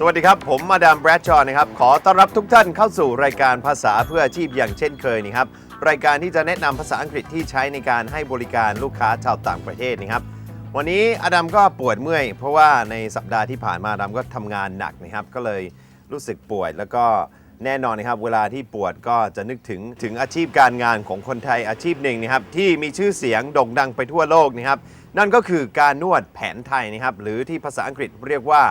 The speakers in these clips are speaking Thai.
สวัสดีครับ ผมมาดามแบรดชอนะครับ ขอต้อนรับทุกท่านเข้าสู่รายการภาษาเพื่ออาชีพอย่างเช่นเคยนะครับ รายการที่จะแนะนำภาษาอังกฤษที่ใช้ในการให้บริการลูกค้าชาวต่างประเทศนะครับ วันนี้อดัมก็ปวดเมื่อย เพราะว่าในสัปดาห์ที่ผ่านมาอดัมก็ทำงานหนักนะครับ ก็เลยรู้สึกปวดแล้วก็แน่นอนนะครับ เวลาที่ปวดก็จะนึกถึงถึงอาชีพการงานของคนไทยอาชีพหนึ่งนะครับ ที่มีชื่อเสียงโด่งดังไปทั่วโลกนะครับ นั่นก็คือการนวดแผนไทยนะครับ หรือที่ภาษาอังกฤษเรียกว่า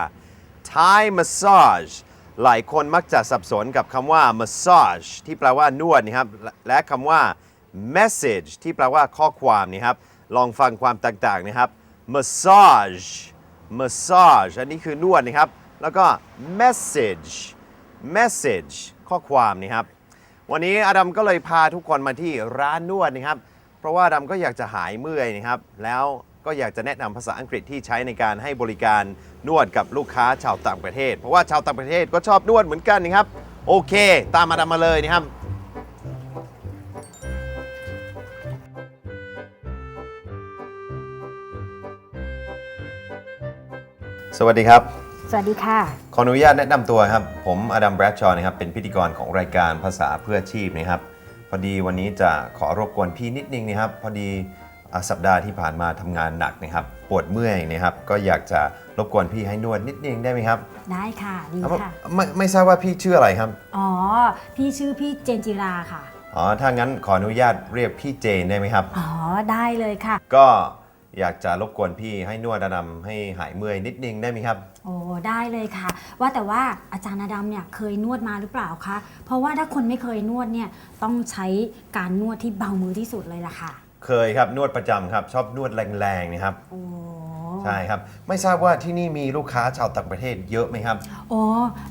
Thai massage หลายคนมักจะสับสนกับคำว่า massage ที่แปลว่านวดนะครับ และคำว่า message ที่แปลว่าข้อความนะครับ ลองฟังความต่างๆนะครับ massage massage อันนี้คือนวดนะครับ แล้วก็ message message ข้อความนะครับ วันนี้อดัมก็เลยพาทุกคนมาที่ร้านนวดนะครับ เพราะว่าอดัมก็อยากจะหายเมื่อยนะครับ แล้ว ก็อยากจะแนะนำภาษาอังกฤษที่ใช้ในการให้บริการนวดกับลูกค้าชาวต่างประเทศ เพราะว่าชาวต่างประเทศก็ชอบนวดเหมือนกันนะครับ โอเค ตามมาดามมาเลยนะครับสวัสดีครับ สวัสดีค่ะ ขออนุญาตแนะนำตัวครับ ผมอดัมแบรดชอนะครับ เป็นพิธีกรของรายการภาษาเพื่ออาชีพนะครับ พอดีวันนี้จะขอรบกวนพี่นิดนึงนะครับ พอดีอะ สัปดาห์ที่ผ่านมาทำงานหนักนะครับปวดเมื่อยนะครับก็อยากจะรบกวนพี่ให้นวดนิดนึงได้ไหมครับ ได้ค่ะดีไม่ค่ะไม่ไม่ทราบว่าพี่ชื่ออะไรครับอ๋อพี่ชื่อพี่เจนจิราค่ะอ๋อถ้างั้นขออนุญาตเรียกพี่เจนได้ไหมครับอ๋อได้เลยค่ะ ก็อยากจะรบกวนพี่ให้นวดอดัมให้หายเมื่อยนิดนึงได้ไหมครับ โอ้ได้เลยค่ะ ว่าแต่ว่าอาจารย์อดัมเนี่ยเคยนวดมาหรือเปล่าคะเพราะว่าถ้าคนไม่เคยนวดเนี่ยต้องใช้การนวดที่เบามือที่สุดเลยล่ะค่ะ เคยครับนวดประจำครับ ชอบนวดแรงๆนะครับโอ้ใช่ครับ ไม่ทราบว่าที่นี่มีลูกค้าชาวต่างประเทศเยอะไหมครับ โอ้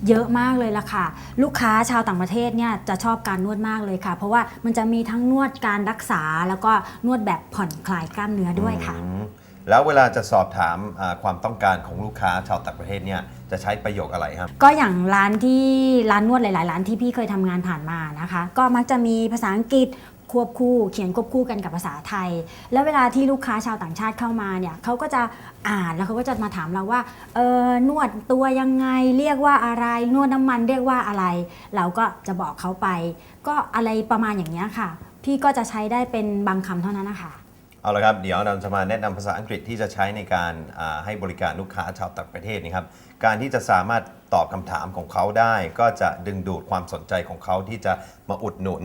เยอะมากเลยล่ะค่ะ ลูกค้าชาวต่างประเทศเนี่ยจะชอบการนวดมากเลยค่ะ เพราะว่ามันจะมีทั้งนวดการรักษา แล้วก็นวดแบบผ่อนคลายกล้ามเนื้อด้วยค่ะ อืมแล้วเวลาจะสอบถามอ่าความต้องการของลูกค้าชาวต่างประเทศเนี่ยจะใช้ประโยคอะไรครับ ก็อย่างร้านที่ร้านนวดหลาย ๆ ร้านที่พี่เคยทำงานผ่านมานะคะ ก็มักจะมีภาษาอังกฤษ ควบคู่เขียนควบคู่กันกับภาษาไทย แล้วเวลาที่ลูกค้าชาวต่างชาติเข้ามาเนี่ยเขาก็จะอ่านแล้วเขาก็จะมาถามเราว่าเออนวดตัวยังไงเรียกว่าอะไรนวดน้ำมันเรียกว่าอะไร เราก็จะบอกเขาไป ก็อะไรประมาณอย่างนี้ค่ะ พี่ก็จะใช้ได้เป็นบางคำเท่านั้นนะคะเอาละครับเดี๋ยวเราจะมาแนะนำภาษาอังกฤษที่จะใช้ในการให้บริการลูกค้าชาวต่างประเทศนะครับ การที่จะสามารถตอบคำถามของเขาได้ ก็จะดึงดูดความสนใจของเขาที่จะมาอุดหนุน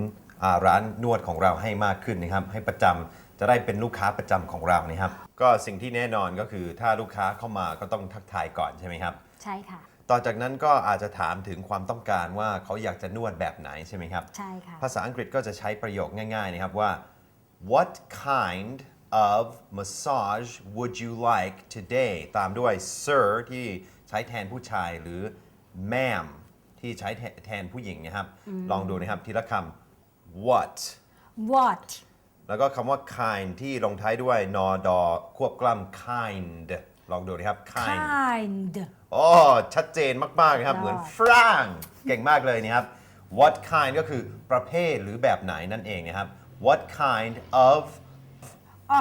ร้านนวดของเราให้มากขึ้นนะครับ ให้ประจำจะได้เป็นลูกค้าประจำของเรานะครับ ก็สิ่งที่แน่นอนก็คือถ้าลูกค้าเข้ามาก็ต้องทักทายก่อนใช่ไหมครับ ใช่ค่ะ ต่อจากนั้นก็อาจจะถามถึงความต้องการว่าเขาอยากจะนวดแบบไหนใช่ไหมครับใช่ค่ะภาษาอังกฤษก็จะใช้ประโยคง่าย ๆ นะครับว่า what kind of massage would you like today ตามด้วย sir ที่ใช้แทนผู้ชายหรือ ma'am ที่ใช้แทนผู้หญิงนะครับ ลองดูนะครับทีละคำ what what แล้วก็คำว่า kind ที่ลงท้ายด้วยนอดอควบกล้ำ kind ลองดูนะครับ kind kind โอ้ชัดเจนมากๆนะครับยอดเหมือนฝรั่งเก่งมากเลยนะครับ what kind ก็คือประเภทหรือแบบไหนนั่นเองนะครับ what kind of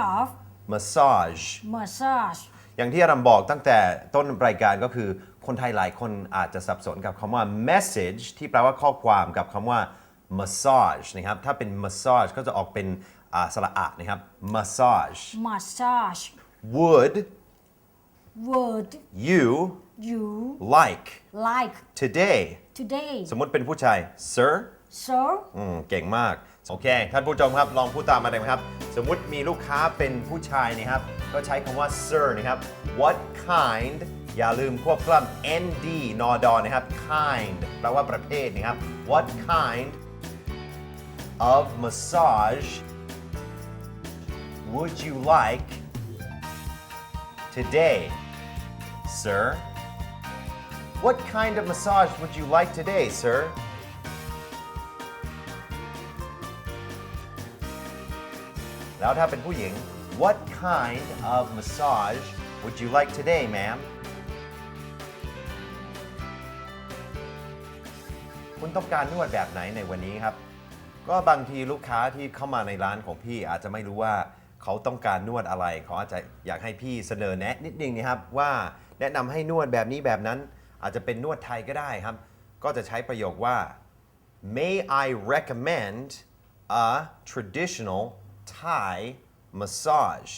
of massage massage อย่างที่อารัมบอกตั้งแต่ต้นรายการก็คือคนไทยหลายคนอาจจะสับสนกับคำว่า message ที่แปลว่าข้อความกับคำว่า massage นะครับ ถ้าเป็น massage ก็จะออกเป็นอ่าสระอะนะครับ massage massage would would you you like like today today สมมติเป็นผู้ชาย sir sir อืมเก่งมาก โอเค ท่านผู้ชมครับ ลองพูดตามมาเลยครับ สมมุติมีลูกค้าเป็นผู้ชายนะครับ ก็ใช้คำว่า sir นะครับ what kind อย่าลืมควบกล้ำ nd นอดอนะครับ kind แปลว่าประเภทนะครับ what kind of massage would you like today sir What kind of massage would you like today sir แล้วถ้าเป็นผู้หญิง What kind of massage would you like today ma'am คุณต้องการนวดแบบไหนในวันนี้ครับ ก็บางทีลูกค้าที่เข้ามาในร้านของพี่อาจจะไม่รู้ว่าเขาต้องการนวดอะไรเขาอาจจะอยากให้พี่เสนอแนะนิดนึงนะครับว่าแนะนำให้นวดแบบนี้แบบนั้น อาจจะเป็นนวดไทยก็ได้ครับ ก็จะใช้ประโยคว่า May I recommend a traditional Thai massage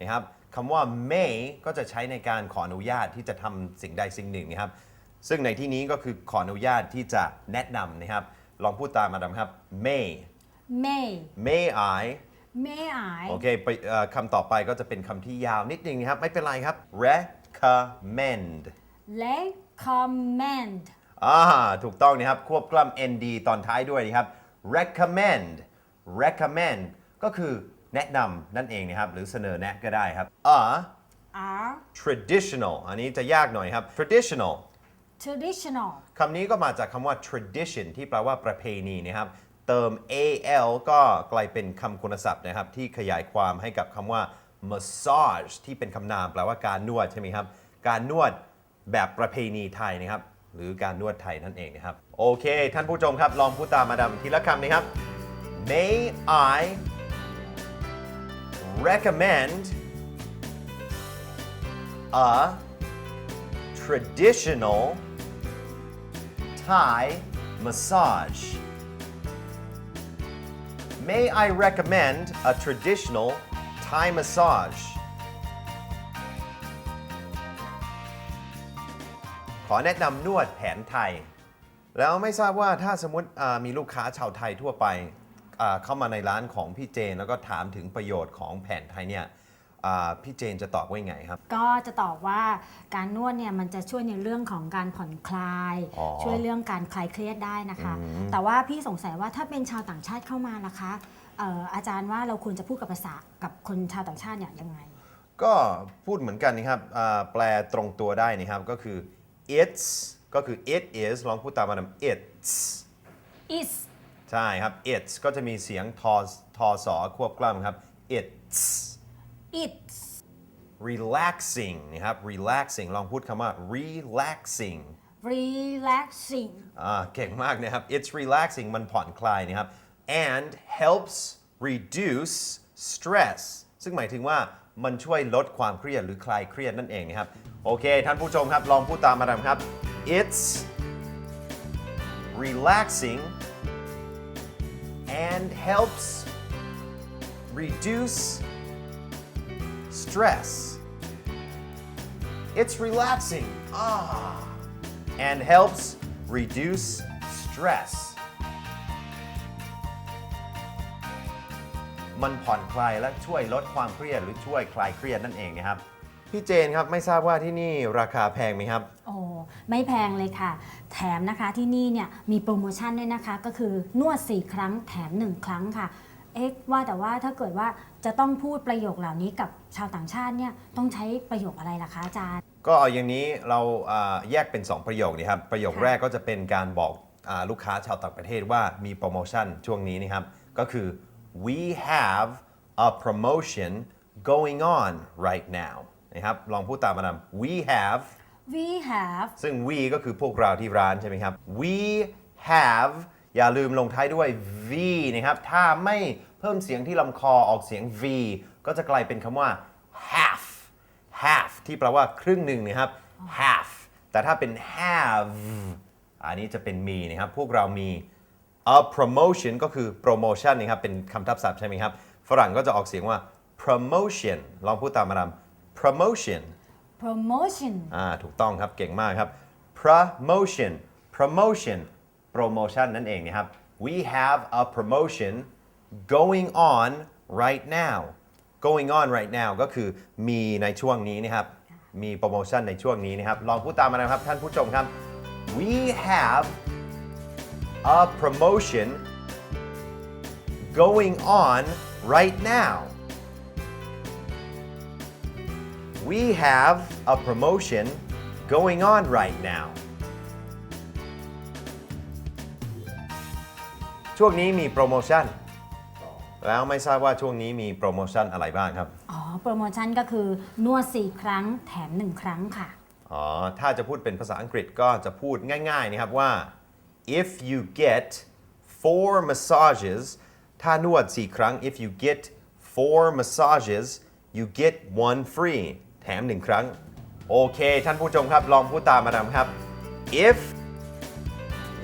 นะครับคำว่า may ก็จะใช้ในการขออนุญาตที่จะทำสิ่งใดสิ่งหนึ่งนะครับ ซึ่งในที่นี้ก็คือขออนุญาตที่จะแนะนำนะครับ ลองพูดตามมาดามครับ may May may I May I โอเคไปเอ่อคำต่อไปก็จะเป็นคำที่ยาวนิดนึงนะครับ ไม่เป็นไรครับ recommend recommend อ่าถูกต้องนะครับ ควบกล้ำ nd ตอนท้ายด้วยนะครับ recommend recommend ก็คือแนะนำนั่นเองนะครับ หรือเสนอแนะก็ได้ครับ a are traditional อันนี้จะยากหน่อยครับ traditional traditional คำนี้ก็มาจากคำว่า tradition ที่แปลว่าประเพณีนะครับ เติม al ก็กลายเป็นคำคุณศัพท์นะครับ ที่ขยายความให้กับคำว่า massage ที่เป็นคำนามแปลว่าการนวดใช่ไหมครับ การนวดแบบประเพณีไทยนะครับ หรือการนวดไทยนั่นเองนะครับ โอเค ท่านผู้ชมครับ ลองพูดตามมาดามทีละคำนะครับ May I recommend a traditional Thai massage. May I recommend a traditional Thai massage? ขอแนะนำนวดแผนไทย แล้วไม่ทราบว่าถ้าสมมติมีลูกค้าชาวไทยทั่วไปเข้ามาในร้านของพี่เจน แล้วก็ถามถึงประโยชน์ของแผนไทยเนี่ย อ่าพี่เจนจะตอบว่ายังไงครับ ก็จะตอบว่าการนวดเนี่ยมันจะช่วยในเรื่องของการผ่อนคลาย อ๋อช่วยเรื่องการคลายเครียดได้นะคะแต่ว่าพี่สงสัยว่าถ้าเป็นชาวต่างชาติเข้ามาล่ะคะเอ่ออาจารย์ว่าเราควรจะพูดกับภาษากับคนชาวต่างชาติเนี่ยยังไง ก็พูดเหมือนกันนะครับอ่าแปลตรงตัวได้นะครับ ก็คือ it's ก็คือ it is ลองพูดตามมาดาม it's is ใช่ครับ it's ก็จะมีเสียงทอทอสอควบกล้ำครับ it's it's relaxing นะครับ relaxing ลองพูดคำว่า relaxing relaxing อ่าเก่งมากนะครับ it's relaxing มันผ่อนคลายนะครับ and helps reduce stress ซึ่งหมายถึงว่ามันช่วยลดความเครียดหรือคลายเครียดนั่นเองนะครับ โอเค ท่านผู้ชมครับ ลองพูดตามมาดามครับ it's relaxing and helps reduce stress it's relaxing ah and helps reduce stress มันผ่อนคลายและช่วยลดความเครียดหรือช่วยคลายเครียดนั่นเองนะครับ พี่เจนครับไม่ทราบว่าที่นี่ราคาแพงไหมครับ โอ้ไม่แพงเลยค่ะ แถมนะคะที่นี่เนี่ยมีโปรโมชั่นด้วยนะคะ ก็คือนวด 4 ครั้งแถม 1 ครั้งค่ะ เอ๊ะว่าแต่ว่าถ้าเกิดว่าจะต้องพูดประโยคเหล่านี้กับชาวต่างชาติเนี่ยต้องใช้ประโยคอะไรล่ะคะอาจารย์ ก็เอาอย่างนี้เราอ่าแยกเป็น 2 ประโยคนะครับประโยคค่ะแรกก็จะเป็นการบอกอาลูกค้าชาวต่างประเทศว่ามีโปรโมชั่นช่วงนี้นะครับ ก็คือ we have a promotion going on right now นะครับลองพูดตามมาดาม we have we have ซึ่ง we ก็คือพวกเราที่ร้านใช่ไหมครับ we have อย่าลืมลงท้ายด้วย v นะครับ ถ้าไม่เพิ่มเสียงที่ลำคอออกเสียง v ก็จะกลายเป็นคำว่า half half ที่แปลว่าครึ่งหนึ่งนะครับ half แต่ถ้าเป็น have อันนี้จะเป็นมีนะครับ พวกเรามี a promotion ก็คือ promotion นะครับ เป็นคำทับศัพท์ใช่ไหมครับ ฝรั่งก็จะออกเสียงว่า promotion ลองพูดตามมาดาม promotion promotion อ่า ถูกต้องครับ เก่งมากครับ promotion promotion promotion นั่นเองนะครับ we have a promotion going on right now going on right now ก็คือมีในช่วงนี้นะครับ มีโปรโมชั่นในช่วงนี้นะครับ ลองพูดตามมานะครับท่านผู้ชมครับ we have a promotion going on right now we have a promotion going on right now ช่วงนี้มีโปรโมชั่น แล้วไม่ทราบว่าช่วงนี้มีโปรโมชั่นอะไรบ้างครับ อ๋อ โปรโมชั่นก็คือนวด 4 ครั้งแถม 1 ครั้งค่ะ อ๋อ ถ้าจะพูดเป็นภาษาอังกฤษก็จะพูดง่ายๆนะครับว่า if you get four massages ถ้านวด 4 ครั้ง if you get four massages you get one free แถม 1 ครั้ง โอเค ท่านผู้ชมครับ ลองพูดตามมาดามครับ if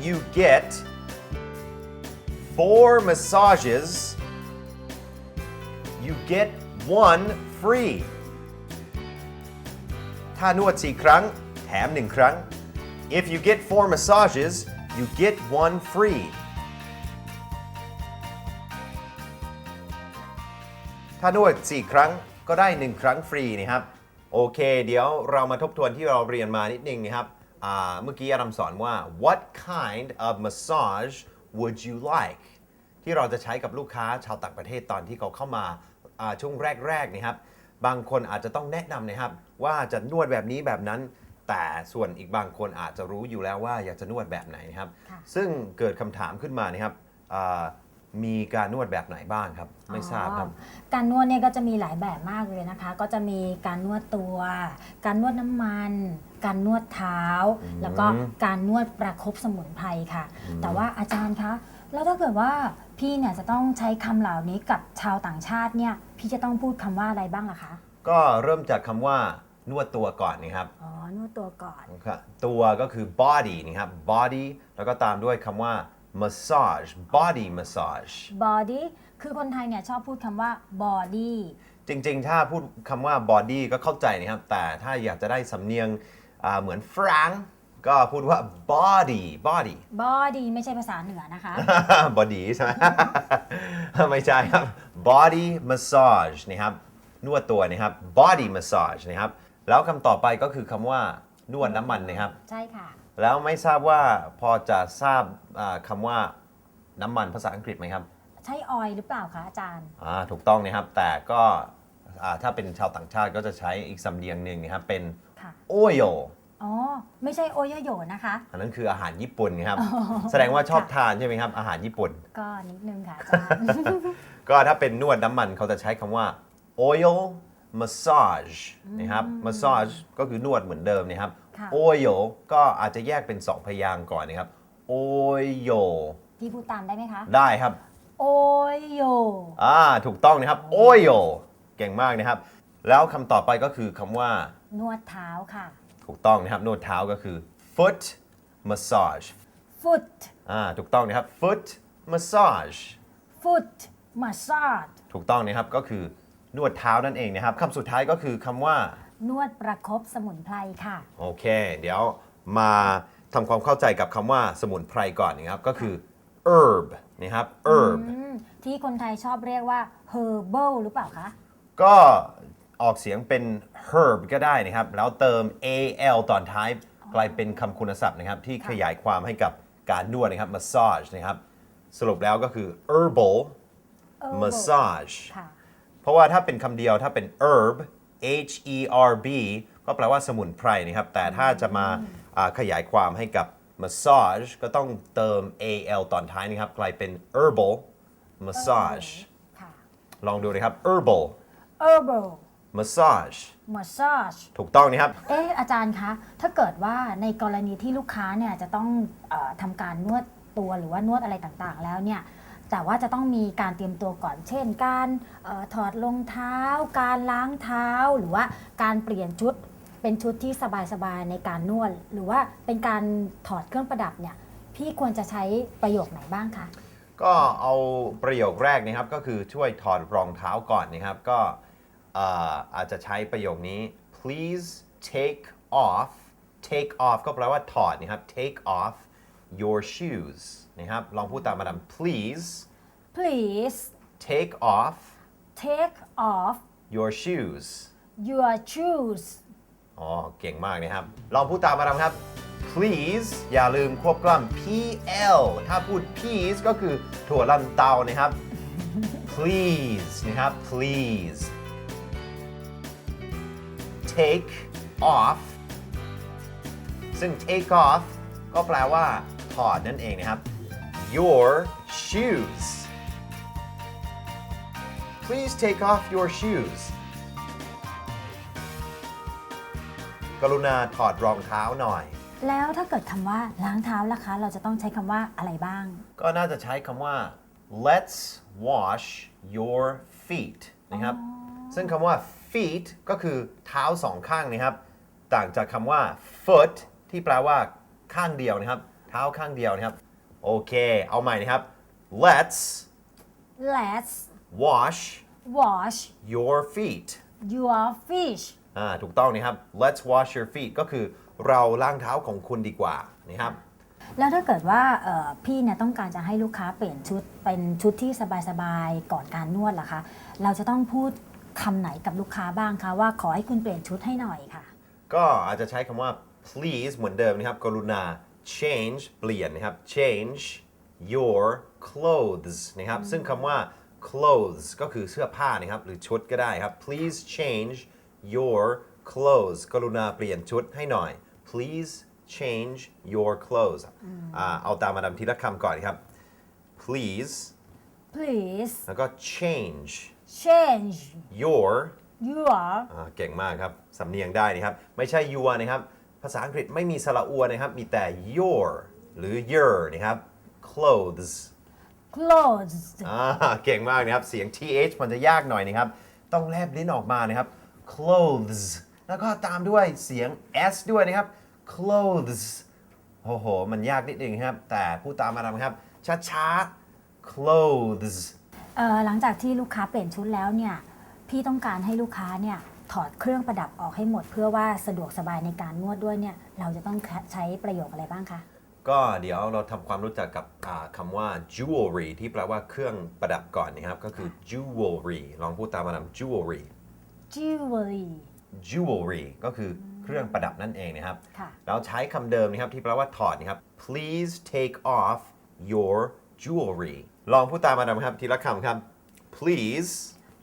you get four massages you get one free ถ้านวด4ครั้ง แถม 1 ครั้ง if you get four massages you get one free ถ้านวด 4 ครั้งก็ได้ 1 ครั้งฟรีนะครับ โอเค เดี๋ยวเรามาทบทวนที่เราเรียนมานิดนึงนะครับอ่าเมื่อกี้อารัมสอนว่า what kind of massage would you like ที่เราจะใช้กับลูกค้าชาวต่างประเทศตอนที่เขาเข้ามาอ่าช่วงแรกๆนะครับ บางคนอาจจะต้องแนะนำนะครับ ว่าจะนวดแบบนี้แบบนั้น แต่ส่วนอีกบางคนอาจจะรู้อยู่แล้วว่าอยากจะนวดแบบไหนนะครับค่ะซึ่งเกิดคำถามขึ้นมานะครับอ่า มีการนวดแบบไหนบ้างครับ ไม่ทราบครับอ๋อการนวดเนี่ยก็จะมีหลายแบบมากเลยนะคะ ก็จะมีการนวดตัว การนวดน้ำมัน การนวดเท้าแล้วก็การนวดประคบสมุนไพรค่ะแต่ว่าอาจารย์คะแล้วถ้าเกิดว่าพี่เนี่ยจะต้องใช้คำเหล่านี้กับชาวต่างชาติเนี่ย พี่จะต้องพูดคำว่าอะไรบ้างล่ะคะก็เริ่มจากคำว่านวดตัวก่อนนะครับ อ๋อนวดตัวก่อนครับตัวก็คือ body นะครับ body แล้วก็ตามด้วยคำว่า massage body massage body คือคนไทยเนี่ยชอบพูดคำว่า body จริงๆ ถ้าพูดคำว่า body ก็เข้าใจนะครับ แต่ถ้าอยากจะได้สำเนียงอ่าเหมือนฝรั่งก็พูดว่า body body body ไม่ใช่ภาษาเหนือนะคะ body ใช่ไหมไม่ใช่ครับ body massage นะครับ นวดตัวนะครับ body massage นะครับ แล้วคำต่อไปก็คือคำว่านวดน้ำมันนะครับ ใช่ค่ะ แล้วไม่ทราบว่าพอจะทราบอ่าคำว่าน้ำมันภาษาอังกฤษไหมครับใช่ออยหรือเปล่าคะอาจารย์ อ่าถูกต้องนะครับ แต่ก็อ่าถ้าเป็นชาวต่างชาติก็จะใช้อีกสำเนียงหนึ่งนะครับเป็นค่ะ oil อ๋อ ไม่ใช่โอโยโยนะคะ อันนั้นคืออาหารญี่ปุ่นครับอ๋อแสดงว่าชอบค่ะ ทานใช่ไหมครับ อาหารญี่ปุ่น ก็นิดนึงค่ะอาจารย์ ก็ถ้าเป็นนวดน้ำมันเขาจะใช้คำว่า oil massage นะครับ massage ก็คือนวดเหมือนเดิมนะครับ ค่ะ oil ก็อาจจะแยกเป็น 2 พยางค์ก่อนนะครับ oil พี่พูดตามได้ไหมคะ ได้ครับ โอโย อ่าถูกต้องนะครับ oil เก่งมากนะครับ แล้วคำต่อไปก็คือคำว่า นวดเท้าค่ะ ถูกต้องนะครับนวดเท้าก็คือ foot massage foot อ่าถูกต้องนะครับ foot massage foot massage ถูกต้องนะครับก็คือ นวดเท้านั่นเองนะครับคำสุดท้ายก็คือคำว่า นวดประคบสมุนไพรค่ะ โอเค เดี๋ยวมาทำความเข้าใจกับคำว่าสมุนไพรก่อนนะครับ ก็คือ herb นะครับ herb อืมที่คนไทยชอบเรียกว่า herbal หรือเปล่าคะ ก็ออกเสียงเป็น herb ก็ได้นะครับ แล้วเติม al ตอนท้ายกลายเป็นคำคุณศัพท์นะครับ ที่ขยายความให้กับการนวดนะครับ massage นะครับ สรุปแล้วก็คือ herbal herbal massage ค่ะเพ ราะว่าถ้าเป็นคำเดียวถ้าเป็น herb h e r b ก็แปลว่าสมุนไพรนะครับ แต่ถ้าจะมาอ่าขยายความให้กับ massage ก็ต้องเติม al ตอนท้ายนะครับ กลายเป็น herbal massage ค่ะลองดูนะครับ herbal herbal massage massage ถูกต้องนะครับ เอออาจารย์คะ ถ้าเกิดว่าในกรณีที่ลูกค้าเนี่ยจะต้องเออทำการนวดตัวหรือว่านวดอะไรต่างๆ แล้วเนี่ย แต่ว่าจะต้องมีการเตรียมตัวก่อน เช่น การออถอดรองเท้า การล้างเท้า หรือว่าการเปลี่ยนชุด เป็นชุดที่สบายๆในการนวด หรือว่าเป็นการถอดเครื่องประดับเนี่ย พี่ควรจะใช้ประโยคไหนบ้างคะ ก็เอาประโยคแรกนะครับก็คือช่วยถอดรองเท้าก่อนนะครับ ก็เอ่ออาจจะใช้ประโยคนี้ please take off take off ก็แปลว่าถอดนะครับ take off your shoes นะครับลองพูดตามมาดาม please please take off take off your shoes your shoes อ๋อ เก่งมากนะครับ ลองพูดตามมาดามครับ please อย่าลืมควบกล้ำ pl ถ้าพูด please ก็คือถั่วลันเตานะครับ please นะครับ please take off ซึ่ง take off ก็แปลว่า ถอดนั่นเองนะครับ your shoes please take off your shoes กรุณาถอดรองเท้าหน่อย แล้วถ้าเกิดคำว่าล้างเท้าล่ะคะ เราจะต้องใช้คำว่าอะไรบ้าง ก็น่าจะใช้คำว่า let's wash your feet นะครับ ซึ่งคำว่า feet ก็คือเท้าสองข้างนะครับ ต่างจากคำว่า foot ที่แปลว่า ข้างเดียวนะครับ เท้าข้างเดียวนะครับ โอเค เอาใหม่นะครับ let's Let's wash wash your feet your fish อ่าถูกต้องนะครับ let's wash your feet ก็คือเราล้างเท้าของคุณดีกว่านะครับ แล้วถ้าเกิดว่าเอ่อพี่เนี่ยต้องการจะให้ลูกค้าเปลี่ยนชุดเป็นชุดที่สบายๆก่อนการนวดล่ะคะ เราจะต้องพูดคำไหนกับลูกค้าบ้างคะว่าขอให้คุณเปลี่ยนชุดให้หน่อยค่ะ ก็อาจจะใช้คำว่า please เหมือนเดิมนะครับ กรุณา change เปลี่ยนนะครับ change your clothes นะครับ ซึ่งคำว่า clothes ก็คือเสื้อผ้านะครับ หรือชุดก็ได้ครับ please change your clothes กรุณาเปลี่ยนชุดให้หน่อย please change your clothes อ่าเอาตามมาดามทีละคำก่อนครับ please please แล้วก็ change change your your อ่าเก่งมากครับ สำเนียงได้นะครับ ไม่ใช่ your นะครับ ภาษาอังกฤษไม่มีสระอัวนะครับ มีแต่ your หรือ your นะครับ clothes clothes อ่าเก่งมากนะครับ เสียง th มันจะยากหน่อยนะครับ ต้องแลบลิ้นออกมานะครับ clothes แล้วก็ตามด้วยเสียง s ด้วยนะครับ clothes โอ้โห มันยากนิดนึงครับ แต่พูดตามมาดามครับ ช้าๆ clothes เอ่อหลังจากที่ลูกค้าเปลี่ยนชุดแล้วเนี่ย พี่ต้องการให้ลูกค้าเนี่ย ถอดเครื่องประดับออกให้หมด เพื่อว่าสะดวกสบายในการนวดด้วยเนี่ยเราจะต้องใช้ประโยคอะไรบ้างคะก็เดี๋ยวเราทำความรู้จักกับอ่าคำว่า jewelry ที่แปลว่าเครื่องประดับก่อนนะครับ ก็คือ jewelry ลองพูดตามมาดาม jewelry jewelry jewelry ก็คือเครื่องประดับนั่นเองนะครับค่ะเราใช้คำเดิมนะครับที่แปลว่าถอดนะครับ please take off your jewelry ลองพูดตามมาดามครับทีละคำครับ please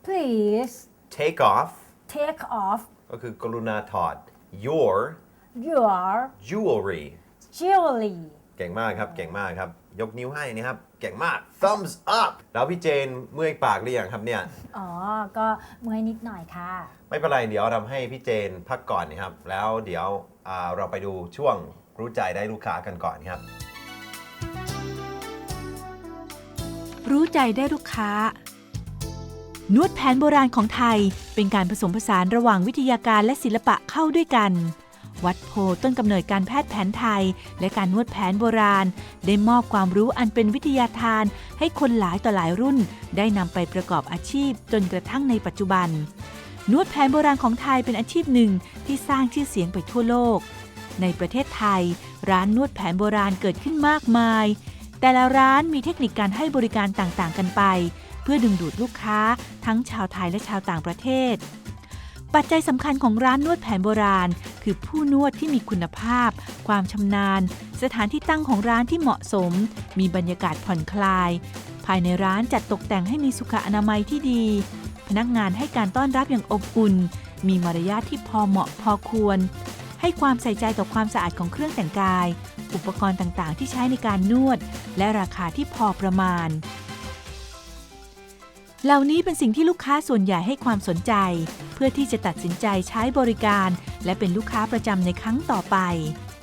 please take off take off ก็คือกรุณาถอด your your jewelry jewelry เก่งมากครับ เก่งมากครับ ยกนิ้วให้นะครับ เก่งมาก thumbs up แล้วพี่เจนเมื่อยปากหรือยังครับเนี่ย อ๋อ ก็เมื่อยนิดหน่อยค่ะ ไม่เป็นไร เดี๋ยวเราให้พี่เจนพักก่อนนะครับ แล้วเดี๋ยวอ่าเราไปดูช่วงรู้ใจได้ลูกค้ากันก่อนครับ รู้ใจได้ลูกค้า นวดแผนโบราณของไทยเป็นการผสมผสานระหว่างวิทยาการและศิลปะเข้าด้วยกัน วัดโพต้นกำเนิดการแพทย์แผนไทย และการนวดแผนโบราณ ได้มอบความรู้อันเป็นวิทยาทาน ให้คนหลายต่อหลายรุ่น ได้นำไปประกอบอาชีพจนกระทั่งในปัจจุบัน นวดแผนโบราณของไทยเป็นอาชีพหนึ่งที่สร้างชื่อเสียงไปทั่วโลก ในประเทศไทย ร้านนวดแผนโบราณเกิดขึ้นมากมาย แต่ละร้านมีเทคนิคการให้บริการต่างๆ กันไป เพื่อดึงดูดลูกค้าทั้งชาวไทยและชาวต่างประเทศ ปัจจัยสำคัญของร้านนวดแผนโบราณ คือผู้นวดที่มีคุณภาพ ความชำนาญ สถานที่ตั้งของร้านที่เหมาะสม มีบรรยากาศผ่อนคลาย ภายในร้านจัดตกแต่งให้มีสุขอนามัยที่ดี พนักงานให้การต้อนรับอย่างอบอุ่น มีมารยาทที่พอเหมาะพอควร ให้ความใส่ใจต่อความสะอาดของเครื่องแต่งกาย อุปกรณ์ต่างๆ ที่ใช้ในการนวด และราคาที่พอประมาณ เหล่านี้เป็นสิ่งที่ลูกค้าส่วนใหญ่ให้ความสนใจ เพื่อที่จะตัดสินใจใช้บริการ และเป็นลูกค้าประจำในครั้งต่อไป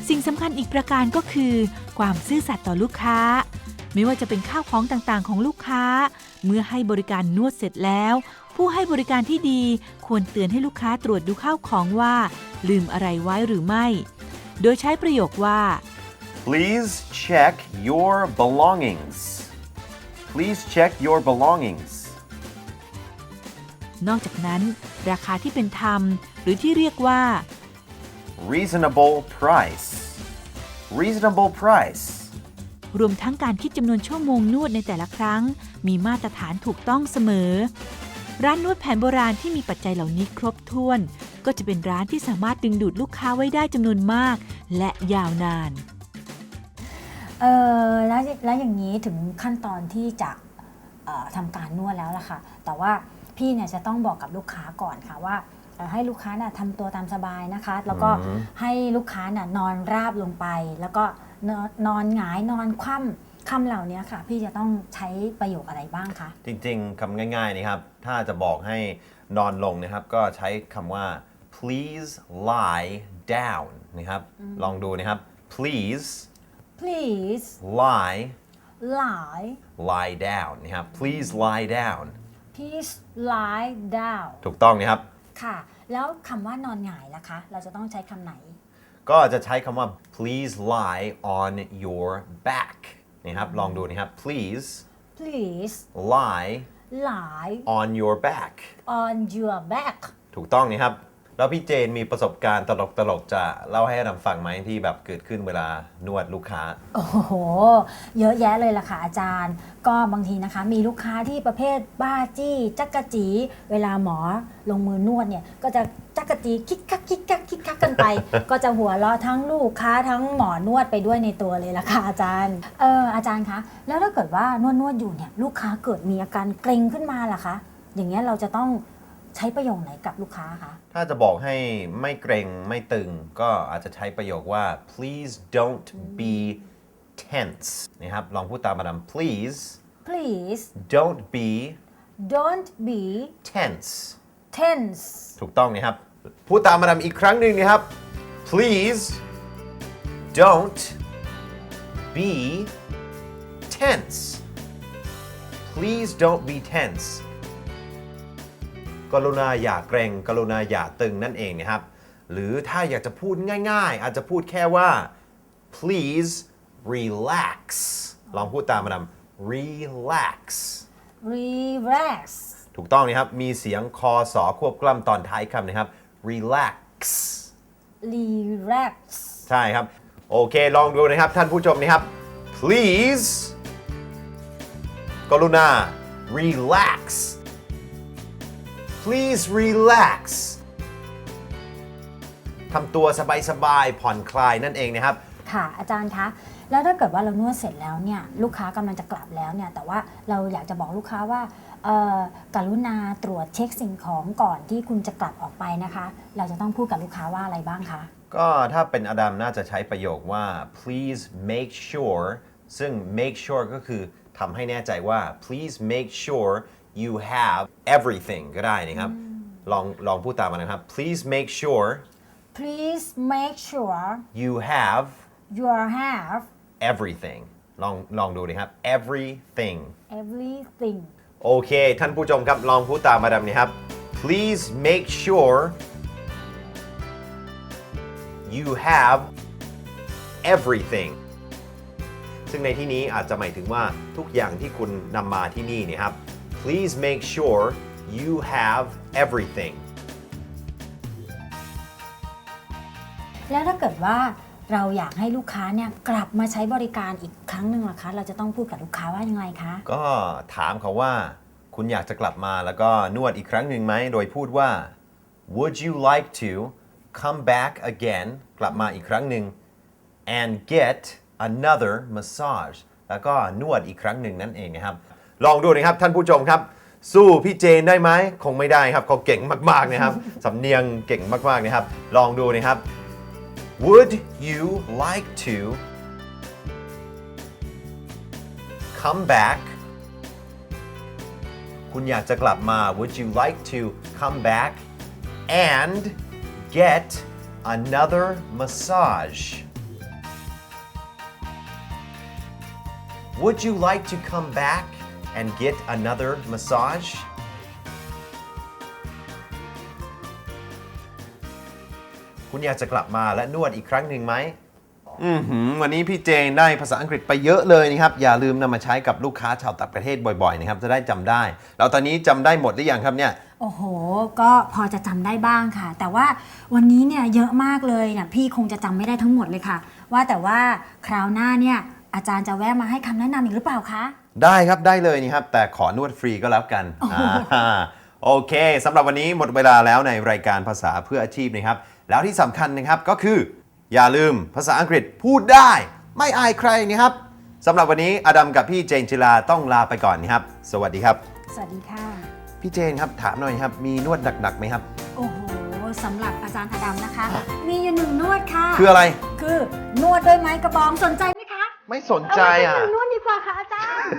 สิ่งสำคัญอีกประการก็คือ ความซื่อสัตย์ต่อลูกค้า ไม่ว่าจะเป็นข้าวของต่างๆ ของลูกค้า เมื่อให้บริการนวดเสร็จแล้ว ผู้ให้บริการที่ดีควรเตือนให้ลูกค้าตรวจดูข้าวของว่า ลืมอะไรไว้หรือไม่ โดยใช้ประโยคว่า please check your belongings please check your belongings นอกจากนั้น ราคาที่เป็นธรรม หรือที่เรียกว่า reasonable price reasonable price รวมทั้งการคิดจำนวนชั่วโมงนวดในแต่ละครั้ง มีมาตรฐานถูกต้องเสมอ ร้านนวดแผนโบราณที่มีปัจจัยเหล่านี้ครบถ้วน ก็จะเป็นร้านที่สามารถดึงดูดลูกค้าไว้ได้จำนวนมาก และยาวนาน เออแล้วแล้วอย่างนี้ถึงขั้นตอนที่จะเอ่อทำการนวดแล้วล่ะค่ะ แต่ว่า พี่เนี่ยจะต้องบอกกับลูกค้าก่อนค่ะว่าเอ่อให้ลูกค้าน่ะทำตัวตามสบายนะคะ แล้วก็อืม ให้ลูกค้าน่ะนอนราบลงไป แล้วก็นอนนอนหงายนอนคว่ำคำเหล่านี้ค่ะ พี่จะต้องใช้ประโยคอะไรบ้างคะ จริงๆ คำง่ายๆนะครับ ถ้าจะบอกให้นอนลงนะครับ ก็ใช้คำว่า please lie down นะครับ ลองดูนะครับ please please lie lie lie down นะครับ please lie down please lie down ถูกต้องนะครับ ค่ะ แล้วคำว่านอนหงายล่ะคะ เราจะต้องใช้คำไหน ก็จะใช้คำว่า please lie on your back นะครับ ลองดูนะครับ please please lie lie on your back on your back ถูกต้องนะครับ แล้วพี่เจนมีประสบการณ์ตลกๆจะเล่าให้อดำฟังไหมที่แบบเกิดขึ้นเวลานวดลูกค้า โอ้โห เยอะแยะเลยล่ะค่ะอาจารย์ ก็บางทีนะคะ มีลูกค้าที่ประเภทบ้าจี้จักกะจี เวลาหมอลงมือนวดเนี่ยก็จะจักกะจีคิกคักคิกคักคิกคักกันไป ก็จะหัวเราะทั้งลูกค้าทั้งหมอนวดไปด้วยในตัวเลยล่ะค่ะอาจารย์ เอออาจารย์คะ แล้วถ้าเกิดว่านวดนวดๆอยู่เนี่ยลูกค้าเกิดมีอาการเกร็งขึ้นมาล่ะคะ อย่างเงี้ยเราจะต้อง ใช้ประโยคไหนกับลูกค้าคะ ถ้าจะบอกให้ไม่เกรงไม่ตึง ก็อาจจะใช้ประโยคว่า please don't be tense นะครับ ลองพูดตามมาดาม please please don't be don't be tense tense ถูกต้องนะครับ พูดตามมาดามอีกครั้งหนึ่งนะครับ please don't be tense please don't be tense กรุณาอย่าเกรงกรุณาอย่าตึงนั่นเองนะครับ หรือถ้าอยากจะพูดง่ายๆ อาจจะพูดแค่ว่า please relax ลองพูดตามมาดาม relax relax ถูกต้องนะครับ มีเสียงคอสอควบกล้ำตอนท้ายคำนะครับ relax relax ใช่ครับ โอเค ลองดูนะครับ ท่านผู้ชมนะครับ please กรุณา relax please relax ทำตัวสบายๆ ผ่อนคลายนั่นเองนะครับ ค่ะอาจารย์คะ แล้วถ้าเกิดว่าเรานวดเสร็จแล้วเนี่ยลูกค้ากำลังจะกลับแล้วเนี่ยแต่ว่าเราอยากจะบอกลูกค้าว่าเอ่อกรุณาตรวจเช็คสิ่งของก่อนที่คุณจะกลับออกไปนะคะ เราจะต้องพูดกับลูกค้าว่าอะไรบ้างคะ ก็ถ้าเป็นอดัมน่าจะใช้ประโยคว่า please make sure ซึ่ง make sure ก็คือทำให้แน่ใจว่า please make sure you have everything ก็ได้นะครับ ลองลองพูดตามมานะครับ please make sure please make sure you have you have everything ลองลองดูนะครับ everything everything โอเค ท่านผู้ชมครับ ลองพูดตามมาดามนี้ครับ please make sure you have everything ซึ่งในที่นี้อาจจะหมายถึงว่าทุกอย่างที่คุณนำมาที่นี่เนี่ยครับ please make sure you have everything แล้วถ้าเกิดว่าเราอยากให้ลูกค้าเนี่ยกลับมาใช้บริการอีกครั้งหนึ่งล่ะคะ เราจะต้องพูดกับลูกค้าว่ายังไงคะ ก็ถามเขาว่า คุณอยากจะกลับมาแล้วก็นวดอีกครั้งหนึ่งไหม โดยพูดว่า would you like to come back again กลับมาอีกครั้งหนึ่ง and get another massage แล้วก็นวดอีกครั้งหนึ่งนั่นเองนะครับ ลองดูนะครับท่านผู้ชมครับ สู้พี่เจนได้ไหมคงไม่ได้ครับเขาเก่งมากๆนะครับ สำเนียงเก่งมากๆนะครับ ลองดูนะครับ would you like to come back คุณอยากจะกลับมา Would you like to come back and get another massage Would you like to come back and get another massage คุณอยากจะกลับมาและนวดอีกครั้งหนึ่งไหมอือหือวันนี้พี่เจนได้ภาษาอังกฤษไปเยอะเลยนะครับ อย่าลืมนำมาใช้กับลูกค้าชาวต่างประเทศบ่อยๆนะครับ จะได้จำได้ แล้วตอนนี้จำได้หมดหรือยังครับเนี่ย โอ้โห ก็พอจะจำได้บ้างค่ะ แต่ว่าวันนี้เนี่ยเยอะมากเลยเนี่ยพี่คงจะจำไม่ได้ทั้งหมดเลยค่ะ ว่าแต่ว่าคราวหน้าเนี่ยอาจารย์จะแวะมาให้คำแนะนำอีกหรือเปล่าคะ ได้ครับได้เลยนี่ครับ แต่ขอนวดฟรีก็แล้วกันอ่าโอเคสำหรับวันนี้หมดเวลาแล้วในรายการภาษาเพื่ออาชีพนะครับ แล้วที่สำคัญนะครับก็คือ อย่าลืมภาษาอังกฤษพูดได้ ไม่อายใครนะครับสำหรับวันนี้อดัมกับพี่เจนจิลาต้องลาไปก่อนนะครับ สวัสดีครับ สวัสดีค่ะ พี่เจนครับถามหน่อยครับมีนวดหนักๆไหมครับ โอ้โหสำหรับอาจารย์อดัมนะคะ มีอยู่หนึ่งนวดค่ะ คืออะไร คือนวดด้วยไม้กระบองสนใจไหมคะ ไม่สนใจอะเาไปเป็นหนึ่งนวดดีกว่าค่ะอาจารย์